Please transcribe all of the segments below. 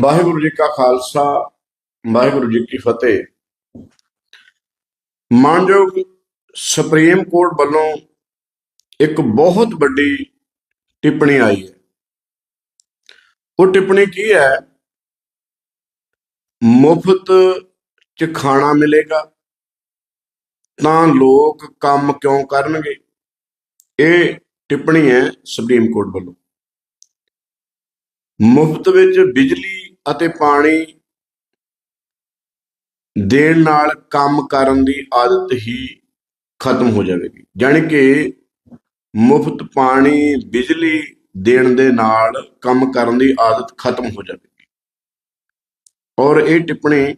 ਵਾਹਿਗੁਰੂ ਜੀ ਕਾ ਖਾਲਸਾ, ਵਾਹਿਗੁਰੂ ਜੀ ਕੀ ਫਤਿਹ। ਮਾਨਯੋਗ supreme court ਵੱਲੋਂ ਇੱਕ ਬਹੁਤ ਵੱਡੀ ਟਿੱਪਣੀ ਆਈ ਹੈ। ਉਹ ਟਿੱਪਣੀ ਕੀ ਹੈ? ਮੁਫਤ ਚ ਖਾਣਾ ਮਿਲੇਗਾ, ਤਾਂ ਲੋਕ ਕੰਮ ਕਿਉਂ ਕਰਨਗੇ? ਇਹ ਟਿੱਪਣੀ ਹੈ ਸੁਪਰੀਮ ਕੋਰਟ ਵੱਲੋਂ। ਮੁਫਤ ਵਿੱਚ ਬਿਜਲੀ ਅਤੇ ਪਾਣੀ ਦੇਣ ਨਾਲ ਕੰਮ ਕਰਨ ਦੀ ਆਦਤ ਹੀ ਖਤਮ ਹੋ ਜਾਵੇਗੀ। ਜਾਣੀ ਕਿ ਮੁਫਤ ਪਾਣੀ, ਬਿਜਲੀ ਦੇਣ ਦੇ ਨਾਲ ਕੰਮ ਕਰਨ ਦੀ ਆਦਤ ਖਤਮ ਹੋ ਜਾਵੇਗੀ। ਔਰ ਇਹ ਟਿੱਪਣੀ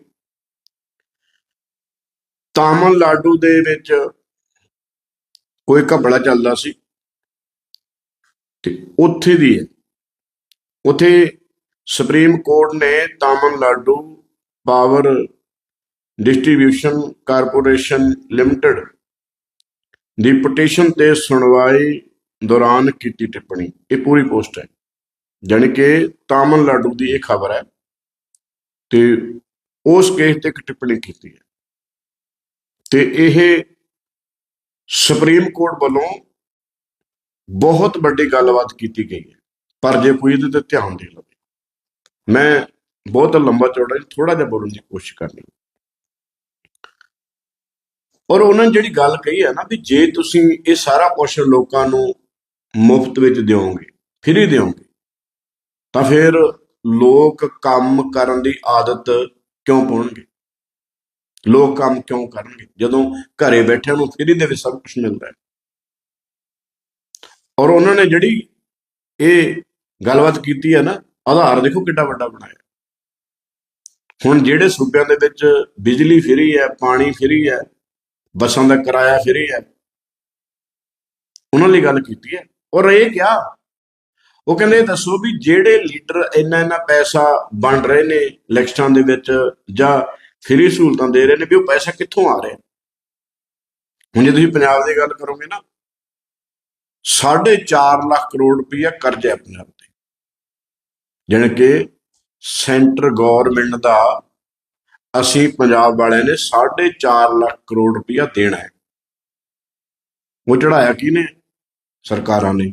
ਤਾਮਿਲਨਾਡੂ ਦੇ ਵਿੱਚ ਕੋਈ ਘਪਲਾ ਚੱਲਦਾ ਸੀ ਤੇ ਉੱਥੇ ਦੀ ਹੈ। ਉੱਥੇ ਸੁਪਰੀਮ ਕੋਰਟ ਨੇ Tamil Nadu power distribution corporation limited ਦੀ ਪਟੀਸ਼ਨ ਤੇ ਸੁਣਵਾਈ ਦੌਰਾਨ ਕੀਤੀ ਟਿੱਪਣੀ। ਇਹ ਪੂਰੀ ਪੋਸਟ ਹੈ। ਜਾਣੀ ਕਿ ਤਾਮਿਲਨਾਡੂ ਦੀ ਇਹ ਖਬਰ ਹੈ ਤੇ ਉਸ ਕੇਸ ਤੇ ਇੱਕ ਟਿੱਪਣੀ ਕੀਤੀ ਹੈ। ਤੇ ਇਹ ਸੁਪਰੀਮ ਕੋਰਟ ਵੱਲੋਂ ਬਹੁਤ ਵੱਡੀ ਗੱਲਬਾਤ ਕੀਤੀ ਗਈ ਹੈ। ਪਰ ਜੇ ਕੋਈ ਇਹਦੇ ਤੇ ਧਿਆਨ ਦੇ ਲਵੇ ਮੈਂ ਬਹੁਤ ਲੰਬਾ ਚੌੜਾ ਥੋੜਾ ਜਿਹਾ ਬੋਲਣ ਦੀ ਕੋਸ਼ਿਸ਼ ਕਰਨੀ। ਔਰ ਉਹਨਾਂ ਨੇ ਜਿਹੜੀ ਗੱਲ ਕਹੀ ਹੈ ਨਾ ਵੀ ਜੇ ਤੁਸੀਂ ਇਹ ਸਾਰਾ ਕੁਝ ਲੋਕਾਂ ਨੂੰ ਮੁਫਤ ਵਿੱਚ ਦਿਓਗੇ ਫ੍ਰੀ ਦਿਓਗੇ, ਤਾਂ ਫਿਰ ਲੋਕ ਕੰਮ ਕਰਨ ਦੀ ਆਦਤ ਕਿਉਂ ਪਾਉਣਗੇ? ਲੋਕ ਕੰਮ ਕਿਉਂ ਕਰਨਗੇ? ਜਦੋਂ ਘਰੇ ਬੈਠਿਆਂ ਨੂੰ ਫ੍ਰੀ ਦੇ ਵਿੱਚ ਸਭ ਕੁਝ ਮਿਲਦਾ ਹੈ। ਔਰ ਉਹਨਾਂ ਨੇ ਜਿਹੜੀ ਇਹ ਗੱਲਬਾਤ ਕੀਤੀ ਹੈ ਨਾ ਆਧਾਰ ਦੇਖੋ ਕਿੱਡਾ ਵੱਡਾ ਬਣਾਇਆ। ਹੁਣ ਜਿਹੜੇ ਸੂਬਿਆਂ ਦੇ ਵਿੱਚ ਬਿਜਲੀ ਫ੍ਰੀ ਹੈ, ਪਾਣੀ ਫ੍ਰੀ ਹੈ, ਬੱਸਾਂ ਦਾ ਕਿਰਾਇਆ ਫ੍ਰੀ ਹੈ, ਉਹਨਾਂ ਲਈ ਗੱਲ ਕੀਤੀ ਹੈ। ਔਰ ਇਹ ਕਿਹਾ ਉਹ ਕਹਿੰਦੇ, ਦੱਸੋ ਵੀ ਜਿਹੜੇ ਲੀਡਰ ਇੰਨਾ ਇੰਨਾ ਪੈਸਾ ਵੰਡ ਰਹੇ ਨੇ ਇਲੈਕਸ਼ਨਾਂ ਦੇ ਵਿੱਚ ਜਾਂ ਫ੍ਰੀ ਸਹੂਲਤਾਂ ਦੇ ਰਹੇ ਨੇ ਵੀ ਉਹ ਪੈਸਾ ਕਿੱਥੋਂ ਆ ਰਿਹਾ? ਹੁਣ ਜੇ ਤੁਸੀਂ ਪੰਜਾਬ ਦੀ ਗੱਲ ਕਰੋਗੇ ਨਾ 4.5 ਲੱਖ ਕਰੋੜ ਰੁਪਈਆ ਕਰਜ਼ਾ ਹੈ ਪੰਜਾਬ ਜਾਣੀ ਕਿ ਸੈਂਟਰ ਗਵਰਨਮੈਂਟ ਦਾ ਅਸੀਂ ਪੰਜਾਬ ਵਾਲਿਆਂ ਨੇ 4.5 ਲੱਖ ਕਰੋੜ ਰੁਪਈਆ ਦੇਣਾ ਹੈ। ਉਹ ਚੜਾਇਆ ਕਿਹਨੇ? ਸਰਕਾਰਾਂ ਨੇ।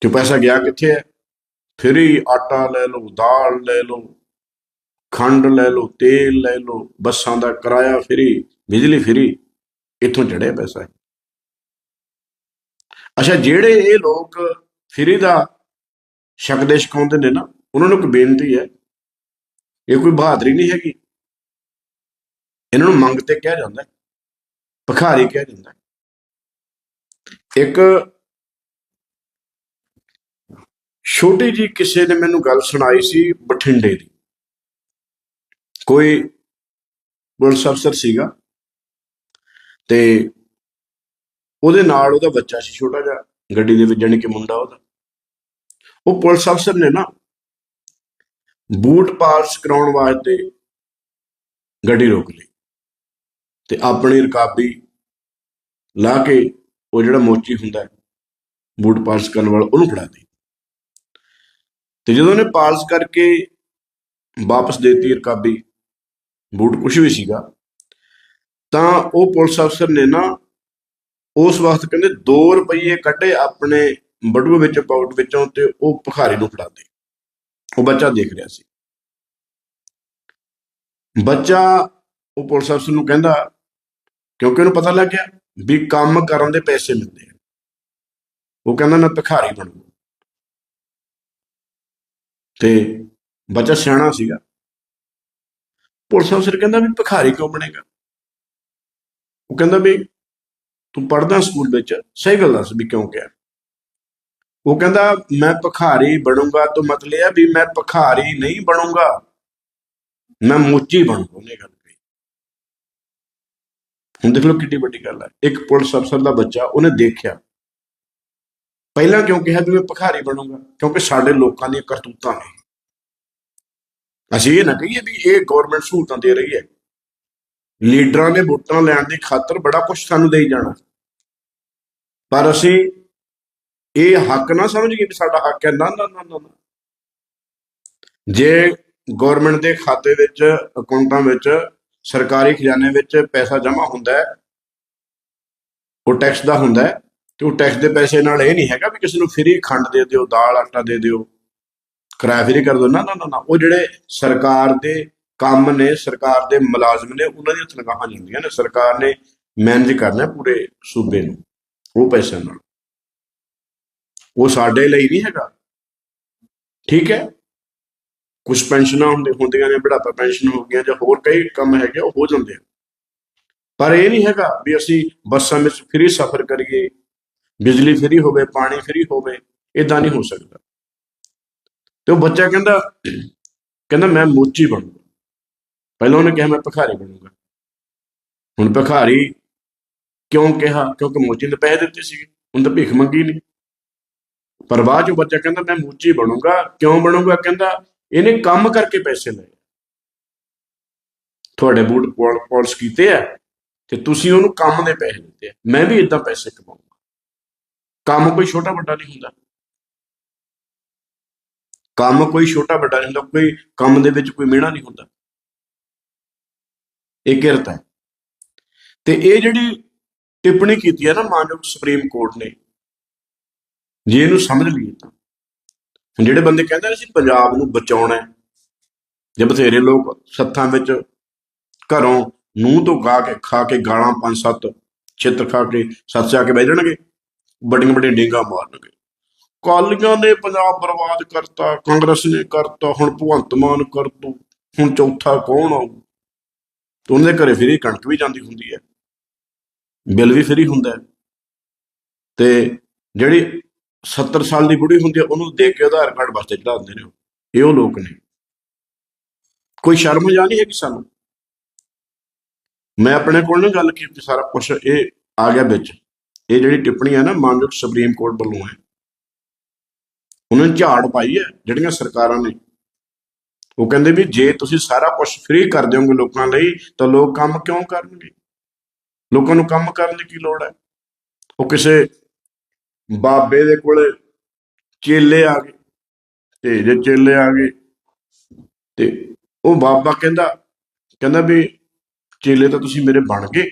ਕਿ ਪੈਸਾ ਗਿਆ ਕਿੱਥੇ ਹੈ? ਫਰੀ ਆਟਾ ਲੈ ਲਓ, ਦਾਲ ਲੈ ਲਓ, ਖੰਡ ਲੈ ਲਓ, ਤੇਲ ਲੈ ਲਓ, ਬੱਸਾਂ ਦਾ ਕਿਰਾਇਆ ਫਰੀ ਬਿਜਲੀ ਫਰੀ ਇੱਥੋਂ ਚੜਿਆ ਪੈਸਾ ਅੱਛਾ, ਜਿਹੜੇ ਇਹ ਲੋਕ ਫਰੀ ਦਾ ਛਕਦੇ ਛਕਾਉਂਦੇ ਨੇ ਨਾ ਉਹਨਾਂ ਨੂੰ ਇੱਕ ਬੇਨਤੀ ਹੈ, ਇਹ ਕੋਈ ਬਹਾਦਰੀ ਨਹੀਂ ਹੈਗੀ। ਇਹਨਾਂ ਨੂੰ ਮੰਗ ਤੇ ਕਿਹਾ ਜਾਂਦਾ ਹੈ, ਭਿਖਾਰੀ ਕਿਹਾ ਜਾਂਦਾ ਹੈ। ਇੱਕ ਛੋਟੀ ਜੀ ਕਿਸੇ ਨੇ ਮੈਨੂੰ ਗੱਲ ਸੁਣਾਈ ਸੀ ਬਠਿੰਡੇ ਦੀ। ਕੋਈ ਪੁਲਿਸ ਅਫਸਰ ਸੀਗਾ ਤੇ ਉਹਦੇ ਨਾਲ ਉਹਦਾ ਬੱਚਾ ਸੀ, ਛੋਟਾ ਜਿਹਾ, ਗੱਡੀ ਦੇ ਵਿੱਚ, ਜਾਣੀ ਕਿ ਮੁੰਡਾ ਉਹਦਾ। ਉਹ ਪੁਲਿਸ ਅਫਸਰ ਨੇ ਨਾ ਬੂਟ ਪਾਲਸ ਕਰਾਉਣ ਵਾਸਤੇ ਗੱਡੀ ਰੋਕ ਲਈ ਤੇ ਆਪਣੀ ਰਕਾਬੀ ਲਾ ਕੇ ਉਹ ਜਿਹੜਾ ਮੋਚੀ ਹੁੰਦਾ ਹੈ, ਬੂਟ ਪਾਲਸ ਕਰਨ ਵਾਲਾ ਉਹਨੂੰ ਫੜਾ ਦੇ ਤੇ ਜਦੋਂ ਉਹਨੇ ਪਾਲਸ ਕਰਕੇ ਵਾਪਸ ਦੇਤੀ ਰਕਾਬੀ ਬੂਟ ਕੁਝ ਵੀ ਸੀਗਾ ਤਾਂ ਉਹ ਪੁਲਿਸ ਅਫਸਰ ਨੇ ਨਾ ਉਸ ਵਕਤ ਕਹਿੰਦੇ 2 ਰੁਪਏ ਕੱਢੇ ਆਪਣੇ ਬਟੂਏ ਵਿੱਚ ਪਾਊਟ ਵਿੱਚੋਂ ਤੇ ਉਹ ਭਿਖਾਰੀ ਨੂੰ ਫੜਾ ਦੇ। ਉਹ ਬੱਚਾ ਦੇਖ ਰਿਹਾ ਸੀ। ਬੱਚਾ ਉਹ ਪੁਲਿਸ ਅਫਸਰ ਨੂੰ ਕਹਿੰਦਾ, ਕਿਉਂਕਿ ਉਹਨੂੰ ਪਤਾ ਲੱਗ ਗਿਆ ਵੀ ਕੰਮ ਕਰਨ ਦੇ ਪੈਸੇ ਮਿਲਦੇ ਆ। ਉਹ ਕਹਿੰਦਾ, ਮੈਂ ਭਿਖਾਰੀ ਬਣੂ ਤੇ ਬੱਚਾ ਸਿਆਣਾ ਸੀਗਾ। ਪੁਲਿਸ ਅਫਸਰ ਕਹਿੰਦਾ ਵੀ ਭਿਖਾਰੀ ਕਿਉਂ ਬਣੇਗਾ? ਉਹ ਕਹਿੰਦਾ ਵੀ ਤੂੰ ਪੜਦਾ ਸਕੂਲ ਵਿੱਚ, ਸਹੀ ਗੱਲ ਦੱਸ ਵੀ ਕਿਉਂ ਕਿਹਾ ਉਹ ਕਹਿੰਦਾ, ਮੈਂ ਭਖਾਰੀ ਬਣੂੰਗਾ ਤਾਂ ਮਤਲਬ ਇਹ ਵੀ ਮੈਂ ਭਖਾਰੀ ਨਹੀਂ ਬਣੂੰਗਾ। ਮੈਂ ਮੋਚੀ ਬਣੂੰਗਾ ਉਹਨੇ ਗੱਲ ਕਹੀ। ਹੁਣ ਦੇਖ ਲਓ ਕਿੰਨੀ ਵੱਡੀ ਗੱਲ ਹੈ ਇੱਕ ਪੁਲਿਸ ਅਫਸਰ ਦਾ ਬੱਚਾ, ਉਹਨੇ ਦੇਖਿਆ। ਪਹਿਲਾਂ ਕਿਉਂ ਕਿਹਾ ਵੀ ਮੈਂ ਭਿਖਾਰੀ ਬਣੂੰਗਾ? ਕਿਉਂਕਿ ਸਾਡੇ ਲੋਕਾਂ ਦੀਆਂ ਕਰਤੂਤਾਂ ਨੇ। ਅਸੀਂ ਇਹ ਨਾ ਕਹੀਏ ਵੀ ਇਹ ਗਵਰਨਮੈਂਟ ਸਹੂਲਤਾਂ ਦੇ ਰਹੀ ਹੈ। ਲੀਡਰਾਂ ਨੇ ਵੋਟਾਂ ਲੈਣ ਦੀ ਖਾਤਰ ਬੜਾ ਕੁਝ ਸਾਨੂੰ ਦੇਈ ਜਾਣਾ। ਪਰ ਅਸੀਂ ਇਹ ਹੱਕ ਨਾ ਸਮਝੀਏ ਵੀ ਸਾਡਾ ਹੱਕ ਹੈ। ਨਾ ਨਾ ਨਾ ਨਾ। ਜੇ ਗਵਰਨਮੈਂਟ ਦੇ ਖਾਤੇ ਵਿੱਚ ਅਕਾਊਂਟਾਂ ਵਿੱਚ ਸਰਕਾਰੀ ਖਜ਼ਾਨੇ ਵਿੱਚ ਪੈਸਾ ਜਮ੍ਹਾਂ ਹੁੰਦਾ ਹੈ ਉਹ ਟੈਕਸ ਦਾ ਹੁੰਦਾ ਹੈ ਤੇ ਉਹ ਟੈਕਸ ਦੇ ਪੈਸੇ ਨਾਲ ਇਹ ਨਹੀਂ ਹੈਗਾ ਵੀ ਕਿਸੇ ਨੂੰ ਫ੍ਰੀ ਖੰਡ ਦੇ ਦਿਓ ਦਾਲ ਆਟਾ ਦੇ ਦਿਓ ਕਿਰਾਇਆ ਫ੍ਰੀ ਕਰ ਦਿਓ। ਨਾ ਨਾ ਨਾ ਉਹ ਜਿਹੜੇ ਸਰਕਾਰ ਦੇ ਕੰਮ ਨੇ ਸਰਕਾਰ ਦੇ ਮੁਲਾਜ਼ਮ ਨੇ ਉਹਨਾਂ ਦੀਆਂ ਤਨਖਾਹਾਂ ਜਾਂਦੀਆਂ ਨੇ। ਸਰਕਾਰ ਨੇ ਮੈਨੇਜ ਕਰਨਾ ਪੂਰੇ ਸੂਬੇ ਨੂੰ ਉਹ ਪੈਸੇ ਨਾਲ। ਉਹ ਸਾਡੇ ਲਈ ਨਹੀਂ ਹੈਗਾ। ਠੀਕ ਹੈ? ਕੁਝ ਪੈਨਸ਼ਨਾਂ ਹੁੰਦੇ ਹੁੰਦੀਆਂ ਨੇ, ਬੁਢਾਪਾ ਪੈਨਸ਼ਨ ਹੋ ਗਈਆਂ ਜਾਂ ਹੋਰ ਕਈ ਕੰਮ ਹੈਗੇ, ਉਹ ਹੋ ਜਾਂਦੇ ਪਰ ਇਹ ਨਹੀਂ ਹੈਗਾ ਵੀ ਅਸੀਂ ਬੱਸਾਂ ਵਿੱਚ ਫ੍ਰੀ ਸਫ਼ਰ ਕਰੀਏ, ਬਿਜਲੀ ਫ੍ਰੀ ਹੋਵੇ, ਪਾਣੀ ਫ੍ਰੀ ਹੋਵੇ ਇਦਾਂ ਨਹੀਂ ਹੋ ਸਕਦਾ। ਤੇ ਉਹ ਬੱਚਾ ਕਹਿੰਦਾ ਕਹਿੰਦਾ ਮੈਂ ਮੋਚੀ ਬਣੂਗਾ। ਪਹਿਲਾਂ ਉਹਨੇ ਕਿਹਾ ਮੈਂ ਭਿਖਾਰੀ ਬਣੂਗਾ। ਹੁਣ ਭਿਖਾਰੀ ਕਿਉਂ ਕਿਹਾ? ਕਿਉਂਕਿ ਮੋਚੀ ਨੇ ਪੈਸੇ ਦਿੱਤੇ ਸੀਗੇ ਹੁਣ ਤਾਂ ਭੀਖ ਮੰਗੀ ਨਹੀਂ ਪਰ ਬਾਅਦ ਚੋਂ ਬੱਚਾ ਕਹਿੰਦਾ, ਮੈਂ ਮੂਚੀ ਬਣੂਗਾ, ਕਿਉਂ ਬਣੂਗਾ? ਕਹਿੰਦਾ, ਇਹਨੇ ਕੰਮ ਕਰਕੇ ਪੈਸੇ ਲਏ। ਤੁਹਾਡੇ ਬੂਟ ਪੌਲ- ਕੀਤੇ ਆ ਤੇ ਤੁਸੀਂ ਉਹਨੂੰ ਕੰਮ ਦੇ ਪੈਸੇ ਦਿੱਤੇ ਆ। ਮੈਂ ਵੀ ਇਦਾਂ ਪੈਸੇ ਕਮਾਉਂਗਾ। ਕੰਮ ਕੋਈ ਛੋਟਾ ਵੱਡਾ ਨਹੀਂ ਹੁੰਦਾ। ਕੰਮ ਕੋਈ ਛੋਟਾ ਵੱਡਾ ਨਹੀਂ ਹੁੰਦਾ, ਕੋਈ ਕੰਮ ਦੇ ਵਿੱਚ ਕੋਈ ਮਿਹਣਾ ਨਹੀਂ ਹੁੰਦਾ। ਇਹ ਕਿਰਤ ਹੈ। ਤੇ ਇਹ ਜਿਹੜੀ ਟਿੱਪਣੀ ਕੀਤੀ ਹੈ ਨਾ ਮਾਨਯੋਗ ਸੁਪਰੀਮ ਕੋਰਟ ਨੇ ਜੇ ਇਹਨੂੰ ਸਮਝ ਲਈਏ ਤਾਂ। ਜਿਹੜੇ ਬੰਦੇ ਕਹਿੰਦੇ ਸੀ ਪੰਜਾਬ ਨੂੰ ਬਚਾਉਣਾ ਜੇ ਬਥੇਰੇ ਲੋਕ ਸੱਥਾਂ ਵਿੱਚ ਘਰੋਂ ਨੂੰਹ ਤੋਂ ਗਾ ਕੇ ਖਾ ਕੇ ਗਾਲਾਂ ਪੰਜ ਸੱਤ ਛਿੱਤਰ ਖਾ ਕੇ ਸੱਤ ਜਾ ਕੇ ਬਹਿ ਜਾਣਗੇ, ਵੱਡੀਆਂ ਵੱਡੀਆਂ ਡੇਂਗਾ ਮਾਰਨਗੇ। ਕਾਲੀਆਂ ਨੇ ਪੰਜਾਬ ਬਰਬਾਦ ਕਰਤਾ, ਕਾਂਗਰਸ ਨੇ ਕਰਤਾ, ਹੁਣ ਭਗਵੰਤ ਮਾਨ ਕਰ ਤੂੰ ਹੁਣ ਚੌਥਾ ਕੌਣ ਆਊ? ਤੇ ਦੇ ਘਰੇ ਫਰੀ ਕਣਕ ਵੀ ਜਾਂਦੀ ਹੁੰਦੀ ਹੈ। ਬਿੱਲ ਵੀ ਫਰੀ ਹੁੰਦਾ ਤੇ ਜਿਹੜੀ 70 ਸਾਲ ਦੀ ਬੁੜੀ ਹੁੰਦੀ ਹੈ, ਉਹਨੂੰ ਦੇਖ ਕੇ ਆਧਾਰ ਕਾਰਡ ਵਾਸਤੇ ਚੜਾਉਂਦੇ ਦਿੰਦੇ ਨੇ ਇਹ ਉਹ ਲੋਕ ਨੇ। ਕੋਈ ਸ਼ਰਮ ਜਾਂ ਨਹੀਂ ਹੈ ਕਿ ਸਾਨੂੰ? ਮੈਂ ਆਪਣੇ ਕੋਲ ਨਾ ਗੱਲ ਕੀਤੀ ਸਾਰਾ ਕੁਝ ਇਹ ਆ ਗਿਆ ਵਿੱਚ। ਇਹ ਜਿਹੜੀ ਟਿੱਪਣੀ ਹੈ ਨਾ, ਮਾਨਯੋਗ ਸੁਪਰੀਮ ਕੋਰਟ ਵੱਲੋਂ ਹੈ। ਉਹਨਾਂ ਨੇ ਝਾੜ ਪਾਈ ਹੈ, ਜਿਹੜੀਆਂ ਸਰਕਾਰਾਂ ਨੇ। ਉਹ ਕਹਿੰਦੇ ਵੀ ਜੇ ਤੁਸੀਂ ਸਾਰਾ ਕੁਝ ਫ੍ਰੀ ਕਰ ਦਿਓਗੇ ਲੋਕਾਂ ਲਈ, ਤਾਂ ਲੋਕ ਕੰਮ ਕਿਉਂ ਕਰਨਗੇ? ਲੋਕਾਂ ਨੂੰ ਕੰਮ ਕਰਨ ਦੀ ਕੀ ਲੋੜ ਹੈ? ਉਹ ਕਿਸੇ ਬਾਬੇ ਦੇ ਕੋਲੇ ਚੇਲੇ ਆ ਗਏ, ਤੇ ਜੇ ਚੇਲੇ ਆ ਗਏ, ਤੇ ਉਹ ਬਾਬਾ ਕਹਿੰਦਾ ਕਹਿੰਦਾ ਵੀ ਚੇਲੇ ਤਾਂ ਤੁਸੀਂ ਮੇਰੇ ਬਣ ਗਏ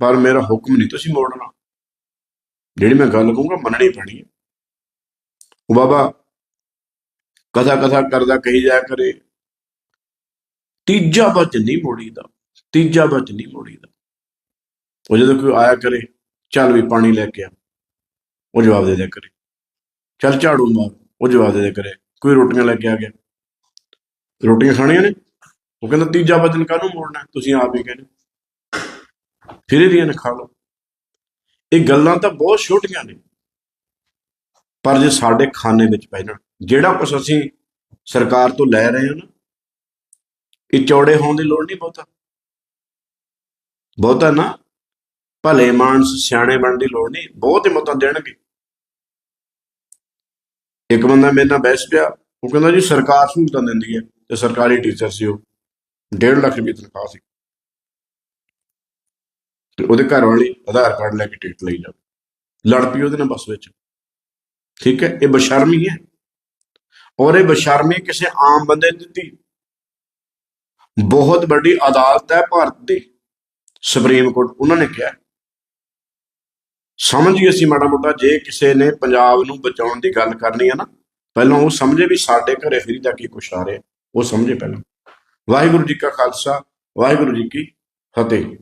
ਪਰ ਮੇਰਾ ਹੁਕਮ ਨਹੀਂ ਤੁਸੀਂ ਮੋੜਨਾ। ਜਿਹੜੀ ਮੈਂ ਗੱਲ ਕਹੂੰਗਾ ਮੰਨਣੀ ਪੈਣੀ ਹੈ। ਉਹ ਬਾਬਾ ਕਥਾ ਕਥਾ ਕਰਦਾ ਕਹੀ ਜਾਇਆ ਕਰੇ, ਤੀਜਾ ਬਚ ਨਹੀਂ ਮੋੜੀਦਾ, ਤੀਜਾ ਬਚ ਨਹੀਂ ਮੋੜੀਦਾ। ਉਹ ਜਦੋਂ ਕੋਈ ਆਇਆ ਕਰੇ, ਚੱਲ ਵੀ ਪਾਣੀ ਲੈ ਕੇ ਆ। ਉਹ ਜਵਾਬ ਦੇ ਦਿਆ ਕਰੇ। ਚੱਲ ਝਾੜੂ ਮਾਰ, ਉਹ ਜਵਾਬ ਦੇ ਦਿਆ ਕਰੇ। ਕੋਈ ਰੋਟੀਆਂ ਲੈ ਕੇ ਆ ਗਿਆ। ਰੋਟੀਆਂ ਖਾਣੀਆਂ ਨੇ? ਉਹ ਕਹਿੰਦਾ ਤੀਜਾ ਵਚਨ ਕਾਹਨੂੰ ਮੋੜਨਾ? ਤੁਸੀਂ ਆਪ ਹੀ ਕਹਿੰਦੇ ਫਿਰ ਇਹਦੀਆਂ ਨੇ ਖਾ ਲਓ। ਇਹ ਗੱਲਾਂ ਤਾਂ ਬਹੁਤ ਛੋਟੀਆਂ ਨੇ। ਪਰ ਜੇ ਸਾਡੇ ਖਾਨੇ ਵਿੱਚ ਪੈ ਜਾਣ, ਜਿਹੜਾ ਕੁਝ ਅਸੀਂ ਸਰਕਾਰ ਤੋਂ ਲੈ ਰਹੇ ਹਾਂ ਨਾ, ਇਹ ਚੌੜੇ ਹੋਣ ਦੀ ਲੋੜ ਨਹੀਂ ਬਹੁਤਾ। ਬਹੁਤਾ ਨਾ, ਭਲੇ ਮਾਨਸ ਸਿਆਣੇ ਬਣਨ ਦੀ ਲੋੜ ਨਹੀਂ, ਬਹੁਤ ਹੀ ਮਤਾਂ ਦੇਣਗੇ। ਇੱਕ ਬੰਦਾ ਮੇਰੇ ਨਾਲ ਬਹਿਸ ਪਿਆ, ਉਹ ਕਹਿੰਦਾ ਜੀ ਸਰਕਾਰ ਸਹੂਲਤਾਂ ਦਿੰਦੀ ਹੈ ਤੇ ਸਰਕਾਰੀ ਟੀਚਰ ਸੀ ਉਹ 1.5 ਲੱਖ ਰੁਪਏ ਤਨਖਾਹ ਸੀ। ਤੇ ਉਹਦੇ ਘਰ ਵਾਲੀ ਆਧਾਰ ਕਾਰਡ ਲੈ ਕੇ ਟਿਕਟ ਲਈ ਜਾਵੇ ਲੜ ਪਈ ਉਹਦੇ ਨਾਲ ਬੱਸ ਵਿੱਚ। ਠੀਕ ਹੈ, ਇਹ ਬਸ਼ਰਮੀ ਹੈ। ਔਰ ਇਹ ਬਸ਼ਰਮੀ ਕਿਸੇ ਆਮ ਬੰਦੇ ਨੇ ਦਿੱਤੀ। ਬਹੁਤ ਵੱਡੀ ਅਦਾਲਤ ਹੈ ਭਾਰਤ ਦੀ। ਸੁਪਰੀਮ ਕੋਰਟ, ਉਹਨਾਂ ਨੇ ਕਿਹਾ। ਸਮਝੀਏ ਅਸੀਂ ਮਾੜਾ ਮੋਟਾ, ਜੇ ਕਿਸੇ ਨੇ ਪੰਜਾਬ ਨੂੰ ਬਚਾਉਣ ਦੀ ਗੱਲ ਕਰਨੀ ਹੈ ਨਾ, ਪਹਿਲਾਂ ਉਹ ਸਮਝੇ ਵੀ ਸਾਡੇ ਘਰੇ ਫਰੀ ਦਾ ਕੀ ਕੁਛ ਆ ਰਿਹਾ, ਉਹ ਸਮਝੇ ਪਹਿਲਾਂ। ਵਾਹਿਗੁਰੂ ਜੀ ਕਾ ਖਾਲਸਾ, ਵਾਹਿਗੁਰੂ ਜੀ ਕੀ ਫਤਿਹ।